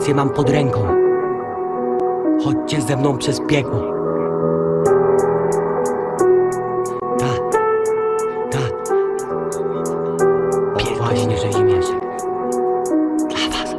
Inspirację mam pod ręką. Chodźcie ze mną przez piekło. Tak, tak. Właśnie, że ziemieszek. Dla was.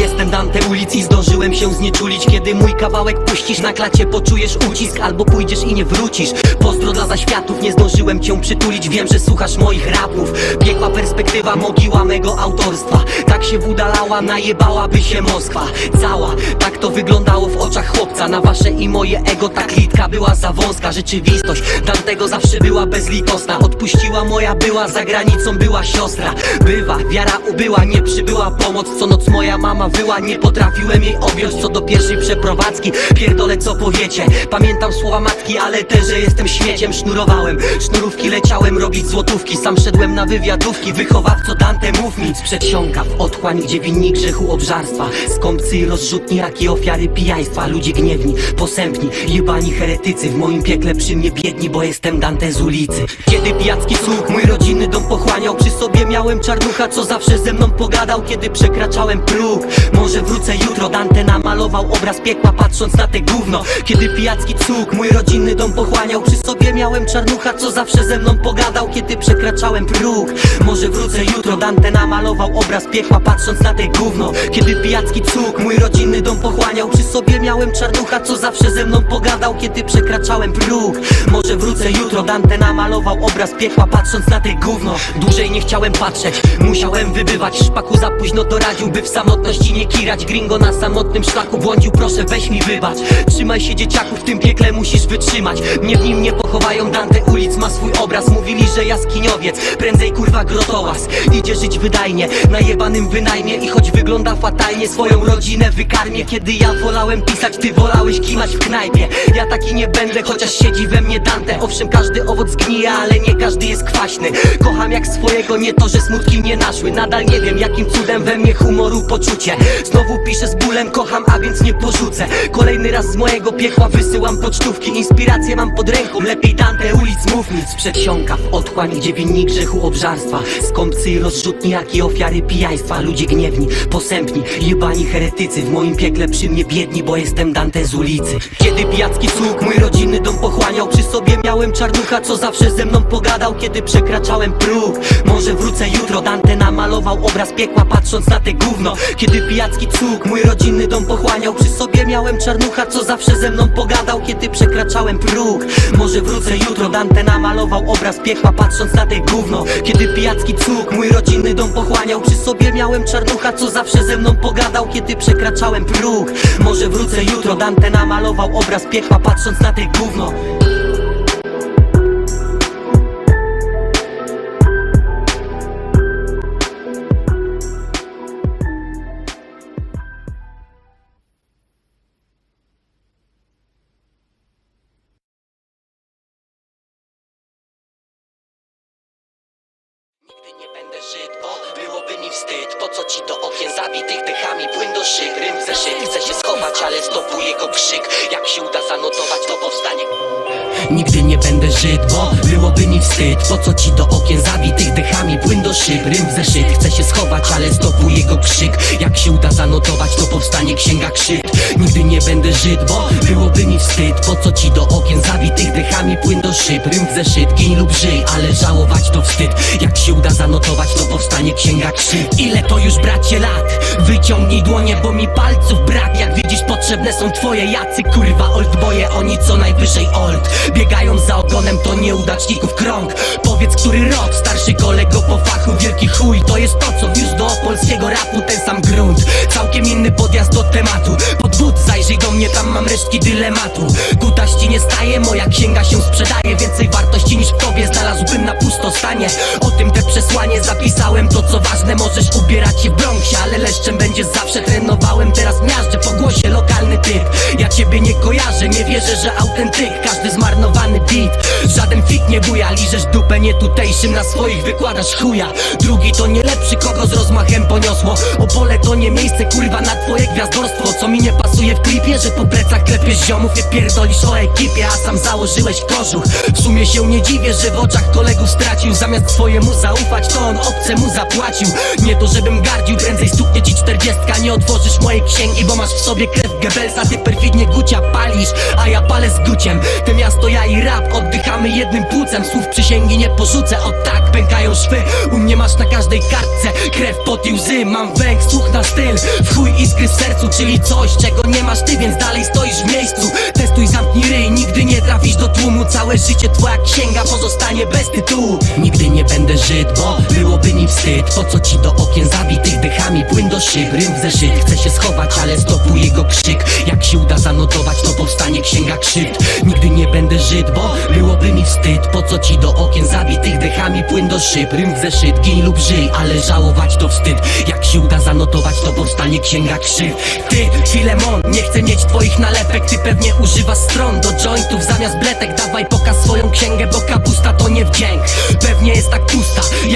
Jestem Dante ulic i zdążyłem się znieczulić Kiedy mój kawałek puścisz na klacie poczujesz ucisk Albo pójdziesz i nie wrócisz Pozdro dla zaświatów, nie zdążyłem cię przytulić Wiem, że słuchasz moich rapów Piekła perspektywa mogiła mego autorstwa Tak się wudalała, najebałaby się Moskwa Cała, tak to wyglądało w oczach chłopca. Na wasze i moje ego ta klitka była za wąska. Rzeczywistość Dantego zawsze była bezlitosna. Odpuściła moja była, za granicą była siostra. Bywa, wiara ubyła, nie przybyła pomoc. Co noc moja mama wyła, nie potrafiłem jej objąć. Co do pierwszej przeprowadzki, pierdolę co powiecie. Pamiętam słowa matki, ale też, że jestem śmieciem Sznurowałem, sznurówki leciałem robić złotówki. Sam szedłem na wywiadówki, wychowawco Dante mów mi. Z otchłań, gdzie winni grzechu obżarstwa Skąpcy i rozrzutni, jak i ofiary pijaństwa. Ludzie gniewni, posępni, jebani heretycy. W moim piekle przy mnie biedni, bo jestem Dante z ulicy. Kiedy pijacki słuch mój rodzinny dom pochłaniał Przy sobie miałem czarnucha, co zawsze ze mną pogadał. Kiedy przekraczałem próg, może wrócę jutro. Dante namalował obraz piekła patrząc na te gówno. Kiedy pijacki cuk mój rodzinny dom pochłaniał Przy sobie miałem czarnucha, co zawsze ze mną pogadał. Kiedy przekraczałem próg, może wrócę jutro. Dante namalował obraz piekła patrząc na te gówno. Kiedy pijacki cuk mój rodzinny dom pochłaniał Przy sobie miałem czarnucha, co zawsze ze mną pogadał Kiedy przekraczałem próg, może wrócę jutro Dante namalował obraz piekła patrząc na te gówno. Dłużej nie chciałem patrzeć, musiałem wybywać. Szpaku za późno doradził, by w samotności nie kirać. Gringo na samotnym szlaku błądził, proszę weź mi wybacz. Trzymaj się dzieciaku, w tym piekle musisz wytrzymać. Mnie w nim nie pochowają, Dante ulic ma swój obraz. Mówili, że jaskiniowiec, prędzej kurwa grotołaz. Idzie żyć wydajnie, na jebanym wynajmie I choć wygląda fatalnie, swoją rodzinę wykarmię. Kiedy ja wolałem pisać, ty wolałeś kimać w knajpie. Ja taki nie będę, chociaż siedzi we mnie Dante. Owszem, każdy owoc gnije, ale nie każdy jest kwaśny. Kocham jak swojego, nie to, że smutki nie naszły. Nadal nie wiem, jakim cudem we mnie humoru poczucie. Znowu piszę z bólem, kocham, a więc nie porzucę. Kolejny raz z mojego piekła wysyłam pocztówki. Inspirację mam pod ręką, lepiej Dante ulic mów Z przedsionka w otchłań, gdzie winni grzechu obżarstwa. Skąpcy i rozrzutni, jak i ofiary pijaństwa Ludzie gniewni, posępni, jebani heretycy. W moim piekle przy mnie biedni, bo jestem Dante z ulicy. Kiedy pijacki sług mój rodzinny dom pochłaniał Przy sobie miałem czarnucha, co zawsze ze mną pogadał. Kiedy przekraczałem próg, może wrócę jutro. Dante namalował obraz piekła patrząc na te gówno. Kiedy pijacki cuk mój rodzinny dom pochłaniał Przy sobie miałem czarnucha, co zawsze ze mną pogadał. Kiedy przekraczałem próg, może wrócę jutro. Dante namalował obraz piekła patrząc na te gówno. Kiedy pijacki cuk mój rodzinny dom pochłaniał Przy sobie miałem czarnucha, co zawsze ze mną pogadał Kiedy przekraczałem próg, może wrócę jutro Dante namalował obraz piekła patrząc na te gówno zabitych dechami płyn do szyk. Rym w zeszyt, chce się schować, ale stopuje go krzyk. Jak się uda zanotować, to powstanie. Nigdy nie będę żyć, bo byłoby mi wstyd. Po co ci do okien zabitych dechami płyn do szyb. Rym w zeszyt, chce się schować, ale stopuje go krzyk. Jak się uda zanotować, to powstanie księga krzyk. Nigdy nie będę żyć, bo byłoby mi wstyd. Po co ci do okien zabitych dechami płyn do szyb. Rym w zeszyt, gin lub żyj, ale żałować to wstyd. Jak się uda zanotować, to powstanie księga krzyk. Ile to już bracie lat? Wyciągnij dłonie, bo mi palców brak. Jak widzisz, potrzebne są twoje jacy Kurwa oldboje, oni co najwyżej old. Biegają za ogonem, to nieudaczników krąg. Powiedz, który rok, starszy kolego po fachu Wielki chuj, to jest to, co wiózł do polskiego rapu Ten sam grunt, całkiem inny podjazd do tematu. Pod but zajrzyj do mnie, tam mam resztki dylematu. Kutaś ci nie staje, moja księga się sprzedaje. Więcej wartości niż w tobie znalazłbym na pustostanie. O tym te przesłanie zapisałem To co ważne, możesz ubierać się w Bronxie Ale leszczem będziesz zawsze. Trenowałem Teraz miażdżę po głosie lokalny typ. Ja ciebie nie kojarzę, nie wierzę, że autentyk. Każdy zmarnowany beat. Żaden fit nie buja, liżesz dupę nie tutejszym na swoich wykładasz chuja. Drugi to nie lepszy, kogo z rozmachem poniosło. Opole to nie miejsce, kurwa, na twoje gwiazdorstwo. Co mi nie pasuje w klipie, że po plecach klepiesz ziomów. Nie pierdolisz o ekipie, a sam założyłeś kożuch. W sumie się nie dziwię, że w oczach kolegów stracił. Zamiast swojemu zaufać, to on obcemu zapłacił. Nie to żebym gardził, prędzej stuknie ci czterdziestka? Nie otworzysz mojej księgi, bo masz w sobie krew Goebbelsa. Ty perfidnie gucia palisz, a ja palę z guciem. Te miasto, ja i rap, oddychamy jednym płucem. Słów przysięgi nie porzucę, o tak pękają szwy. U mnie masz na każdej kartce krew, pot i łzy. Mam węch, słuch na styl, w chuj iskry w sercu Czyli coś, czego nie masz ty, więc dalej stoisz w miejscu. Testuj, zamknij ryj, nigdy nie trafisz do tłumu. Całe życie twoja księga pozostanie bez tytułu. Nigdy nie będę Żyd, bo byłoby mi wstyd. Po co ci do okien zabitych dechami płyn do szyb Rym w zeszyt, chcę się schować, ale stopuj jego krzyk. Jak się uda zanotować, to powstanie księga krzywd. Nigdy nie będę Żyd, bo byłoby mi wstyd. Po co ci do okien zabitych dechami płyn do szyb? Rym w zeszyt, gin lub żyj, ale żałować to wstyd. Jak się uda zanotować, to powstanie księga krzywd Ty, Filemon, nie chcę mieć twoich nalepek. Ty pewnie używasz stron do jointów zamiast bletek. Dawaj pokaż swoją księgę, bo kapusta to nie wdzięk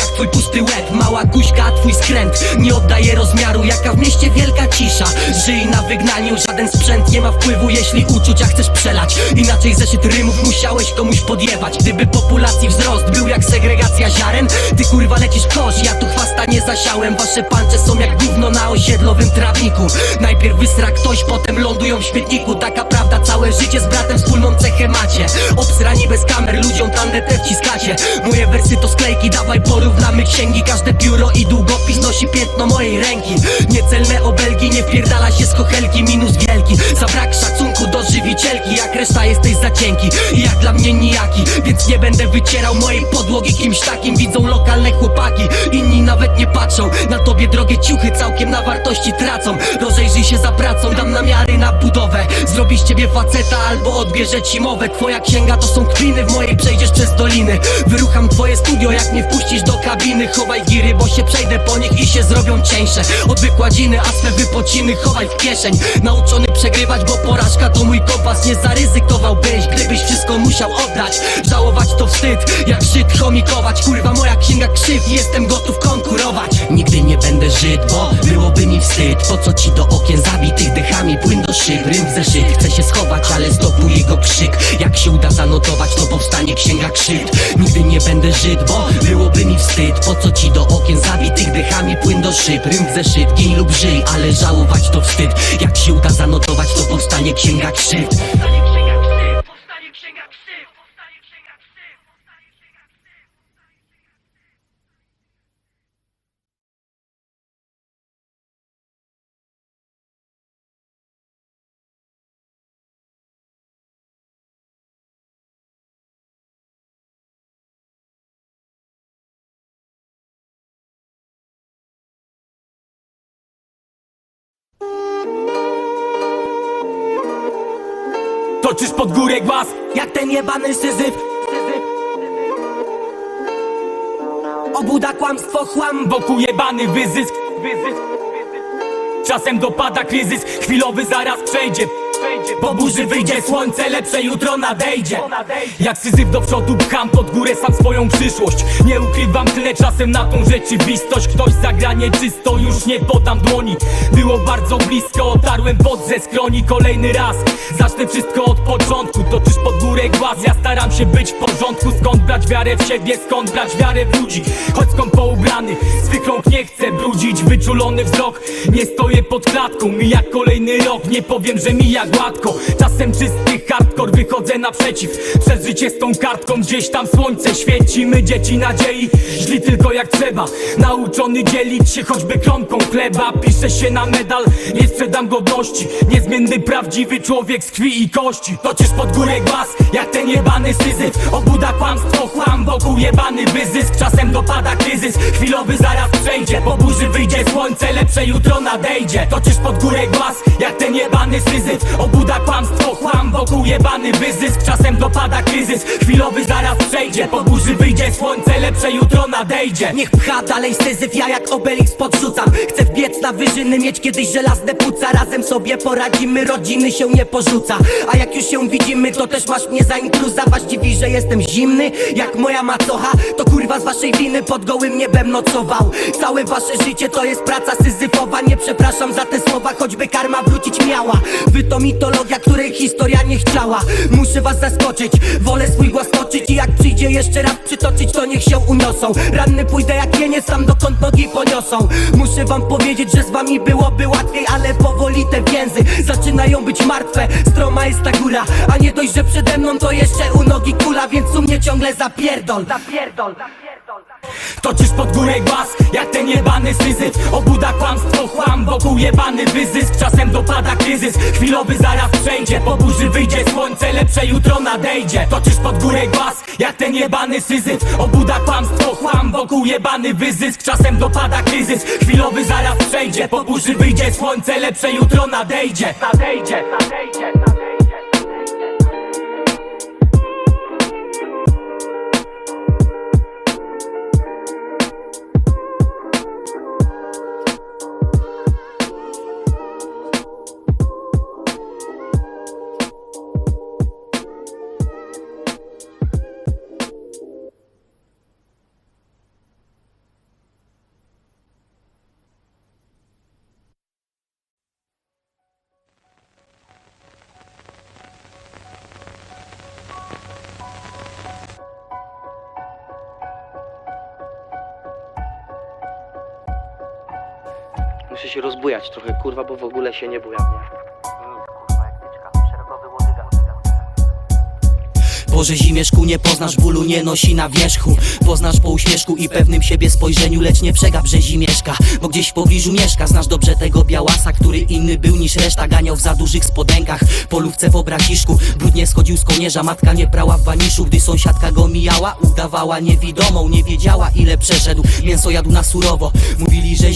jak twój pusty łeb Mała guźka, a twój skręt. Nie oddaje rozmiaru Jaka w mieście wielka cisza. Żyj na wygnaniu, żaden sprzęt nie ma wpływu Jeśli uczucia chcesz przelać. Inaczej zeszyt rymów musiałeś komuś podjebać. Gdyby populacji wzrost był jak segregacja ziaren Ty kurwa lecisz kosz, ja tu chwasta nie zasiałem. Wasze pancze są jak gówno na osiedlowym trawniku. Najpierw wysra ktoś, potem lądują w śmietniku. Taka prawda, całe życie z bratem wspólną cechę macie. Obsrani bez kamer, ludziom tandetę wciskacie. Moje wersy to sklejki, dawaj porównamy księgi. Każde pióro i długopis nosi piętno mojej ręki. Niecelne obelgi, nie wpierdala się z kochelki. Minus wielki, za brak szacunku do żywicielki. Jak reszta jesteś za cienki. I jak dla mnie nijaki. Więc nie będę wycierał mojej podłogi kimś takim. Widzą lokalne chłopaki, inni nawet nie patrzą. Na tobie drogie ciuchy całkiem na wartości tracą. Rozejrzyj się za pracą, dam namiary na budowę. Zrobi z ciebie faceta albo odbierze ci mowę. Twoja księga to są kpiny, w mojej przejdziesz przez doliny. Wyrucham twoje studio, jak mnie wpuścisz do kabiny. Chowaj giry, bo się przejdę po nich i się zrobią cieńsze. Od wykładziny, a swe wypociny chowaj w kieszeń. Nauczony przegrywać, bo porażka to mój kompas. Nie zaryzykowałbyś, gdybyś wszystko musiał oddać. Żałować to wstyd, jak Żyd chomikować. Kurwa moja księga krzyw, jestem gotów konkurować. Nigdy nie będę Żyd, bo byłoby mi wstyd. Po co ci do okien zabitych dechami płyn do szyb? Rym w zeszyt, chcę się schować, ale stopuj jego krzyk. Jak się uda zanotować, to powstanie księga krzywd Nigdy nie będę Żyd, bo byłoby mi wstyd. Po co ci do okien zabitych dechami płyn do szyb. Rym w zeszyt, gin lub żyj, ale żałować to wstyd. Jak się uda zanotować, to Powstanie księga krzywd, Toczysz pod górę głaz Jak ten jebany syzyf. Obuda kłamstwo chłam Wokół jebany Wyzysk. Czasem dopada kryzys Chwilowy zaraz przejdzie po burzy wyjdzie słońce, lepsze jutro nadejdzie. Jak syzyf do przodu pcham pod górę sam swoją przyszłość. Nie ukrywam tyle czasem na tą rzeczywistość. Ktoś zagra nieczysto, już nie podam dłoni. Było bardzo blisko, otarłem pod ze skroni. Kolejny raz, zacznę wszystko od początku. Toczysz pod górę głaz, ja staram się być w porządku. Skąd brać wiarę w siebie, skąd brać wiarę w ludzi? Choć skąd poubrany, swych rąk nie chcę brudzić. Wyczulony wzrok, nie stoję pod klatką. Mija kolejny rok, nie powiem, że mija gładko Czasem czysty hardcore, wychodzę naprzeciw. Przez życie z tą kartką, gdzieś tam słońce świeci. My dzieci nadziei, źli tylko jak trzeba. Nauczony dzielić się choćby kromką chleba. Piszę się na medal, nie sprzedam godności. Niezmienny, prawdziwy człowiek z krwi i kości. Toczysz pod górę głaz, jak ten jebany syzyf. Obuda kłamstwo, chłam, wokół jebany wyzysk. Czasem dopada kryzys, chwilowy zaraz przejdzie. Po burzy wyjdzie słońce, lepsze jutro nadejdzie. Toczysz pod górę głaz, jak ten jebany syzyf. Obuda kłamstwo, chłam, wokół jebany wyzysk. Czasem dopada kryzys, chwilowy zaraz przejdzie. Po burzy wyjdzie słońce, lepsze jutro nadejdzie. Niech pcha dalej syzyf, ja jak Obelix podrzucam. Chcę wbiec na wyżyny, mieć kiedyś żelazne płuca. Razem sobie poradzimy, rodziny się nie porzuca. A jak już się widzimy, to też masz mnie za intruza Was dziwi, że jestem zimny jak moja macocha. To kurwa z waszej winy pod gołym niebem nocował. Całe wasze życie to jest praca syzyfowa. Nie przepraszam za te słowa, choćby karma wrócić miała. Wy to mitologia, historia nie chciała Muszę was zaskoczyć, wolę swój głos toczyć I jak przyjdzie jeszcze raz przytoczyć, to niech się uniosą Ranny pójdę jak jeniec tam dokąd nogi poniosą. Muszę wam powiedzieć, że z wami byłoby łatwiej Ale powoli te więzy zaczynają być martwe. Stroma jest ta góra, a nie dość, że przede mną to jeszcze u nogi kula Więc u mnie ciągle zapierdol Zapierdol, zapierdol. Toczysz pod górę głaz, jak ten jebany syzyf. Obuda kłamstwo, chłam, wokół jebany wyzysk Dopada kryzys, chwilowy zaraz przejdzie. Po burzy wyjdzie. Słońce, lepsze jutro nadejdzie. Toczysz pod górę głaz, jak ten jebany syzyf. Obuda kłamstwo, chłam, wokół jebany wyzysk. Czasem dopada kryzys, chwilowy zaraz przejdzie. Po burzy wyjdzie. Słońce, lepsze jutro nadejdzie. Nadejdzie, nadejdzie, nadejdzie Muszę się rozbujać trochę, kurwa, bo w ogóle się nie bujam, nie? Boże zimieszku, nie poznasz bólu, nie nosi na wierzchu. Poznasz po uśmieszku i pewnym siebie spojrzeniu Lecz nie przegap, że zimieszka Bo gdzieś w pobliżu mieszka Znasz dobrze tego białasa, który inny był niż reszta. Ganiał w za dużych spodenkach Polówce w obraciszku Brudnie schodził z kołnierza Matka nie prała w waniszu. Gdy sąsiadka go mijała Udawała niewidomą. Nie wiedziała ile przeszedł. Mięso jadł na surowo. Mówili, że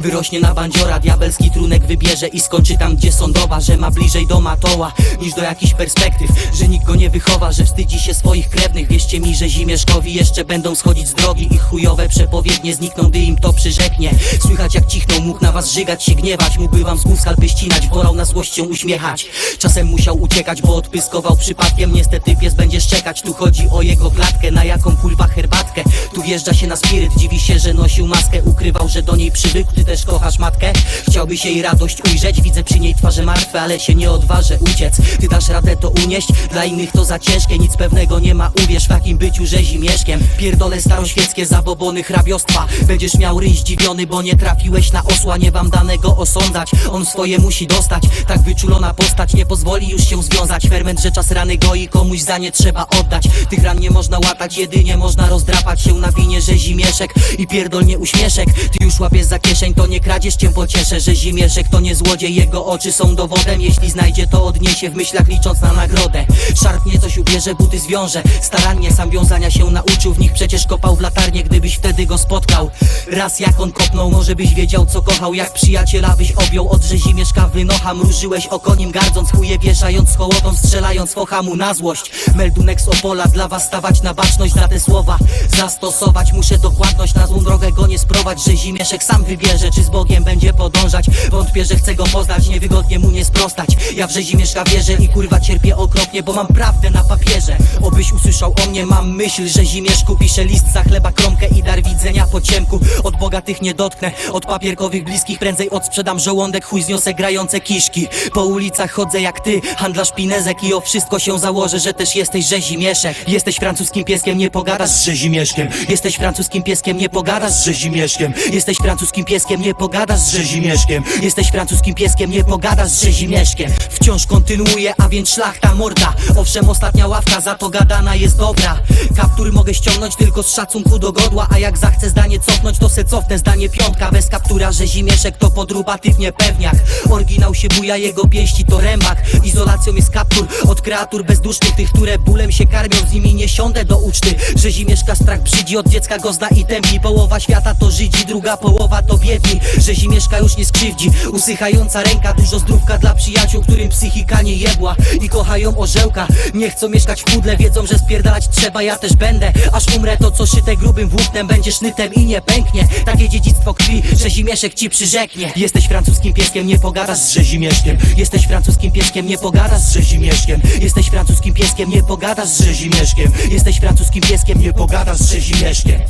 Wyrośnie na bandziora Diabelski trunek wybierze I skończy tam, gdzie sądowa Że ma bliżej do matoła Niż do jakichś perspektyw. Że nikt go nie wychowa Że wstydzi się swoich krewnych. Wierzcie mi, że zimieszkowi jeszcze będą schodzić z drogi Ich chujowe przepowiednie znikną, gdy im to przyrzeknie. Słychać jak cichną, mógł na was żygać, się gniewać. Mógłby wam z głów ścinać, wolał na złość się uśmiechać. Czasem musiał uciekać, bo odpyskował przypadkiem. Niestety pies będzie szczekać, tu chodzi o jego klatkę Na jaką kurwa herbatkę. Tu wjeżdża się na spiryt, dziwi się, że nosił maskę. Ukrywał, że do niej przywykł, ty też kochasz matkę. Chciałbyś jej radość ujrzeć, widzę przy niej twarze martwe Ale się nie odważę uciec, ty dasz radę to unieść Dla innych to za ciężkie, nic pewnego nie ma Uwierz w takim byciu rzezimieszkiem Pierdolę staroświeckie zabobony hrabiostwa. Będziesz miał ryj zdziwiony, bo nie trafiłeś na osła. Nie wam danego osądzać, on swoje musi dostać. Tak wyczulona postać nie pozwoli już się związać. Ferment, że czas rany goi, komuś za nie trzeba oddać. Tych ran nie można łatać, jedynie można rozdrapać się na winie, że zimieszek I pierdol nie uśmieszek, ty już łapiesz za kieszeń To nie kradzież cię pocieszę, że zimieszek to nie złodziej Jego oczy są dowodem, jeśli znajdzie to odniesie W myślach licząc na nagrodę. Szarpnie coś ubierze, buty zwiąże. Starannie sam wiązania się nauczył W nich przecież kopał w latarnię, gdybyś wtedy go spotkał. Raz jak on kopnął, może byś wiedział co kochał. Jak przyjaciela byś objął od rzezimieszka wynocha. Mrużyłeś oko nim gardząc, chuje wieszając hołotą Strzelając focha mu na złość. Meldunek z Opola, dla was stawać na baczność Za te słowa zastosować. Muszę dokładność Na złą drogę go nie sprowadź, że zimieszek sam wybierze Czy z Bogiem będzie podążać. Wątpię, że chcę go poznać, niewygodnie mu nie sprostać. Ja w rzezimieszka wierzę i kurwa cierpię okropnie Bo mam prawdę na papierze. Obyś usłyszał o mnie, mam myśl, że zimieszku Piszę list za chleba, kromkę i dar widzenia po ciemku. Od bogatych nie dotknę, od papierkowych bliskich Prędzej odsprzedam żołądek, chuj zniosę grające kiszki. Po ulicach chodzę jak ty, handlarz pinezek I o wszystko się założę, że też jesteś rzezimieszek Jesteś francuskim pieskiem, nie pogadasz z rzezimieszkiem Jesteś francuskim pieskiem, nie pogadasz z rzezimieszkiem Jesteś francuskim pieskiem, nie pogadasz z rzezimieszkiem. Jesteś francuskim pieskiem, nie pogadasz z rzezimieszkiem. Wciąż kontynuuję, a więc szlachta morda. Owszem, ostatnia ławka, za to gadana jest dobra. Kaptur mogę ściągnąć tylko z szacunku do godła A jak zachcę zdanie cofnąć, to se cofnę. Zdanie piątka Bez kaptura, że zimieszek to podruba, ty w niepewniach Oryginał się buja, jego pięści to rębak Izolacją jest kaptur od kreatur bezdusznych Tych, które bólem się karmią, z nimi nie siądę do uczty. Rzezimieszka strach brzydzi, od dziecka go zna i tępi Połowa świata to Żydzi, druga połowa to biedni Rzezimieszka już nie skrzywdzi, usychająca ręka Dużo zdrówka dla przyjaciół, którym psychika nie jebła. I kochają orzełka, nie chcą mieszkać w pudle Wiedzą, że spierdalać trzeba, ja też będę. Aż umrę to co szyte grubym włóknem Będzie sznytem i nie pęknie. Takie dziedzictwo krwi, Rzezimieszek ci przyrzeknie. Jesteś francuskim pieskiem, nie pogadasz z Rzezimieszkiem. Jesteś francuskim pieskiem, nie pogadasz z Rzezimieszkiem. Jesteś francuskim pieskiem, nie pogadasz z Rzezimieszkiem. Jesteś francuskim pieskiem, nie pogadasz z Rzezimieszkiem.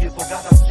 Nie pogadasz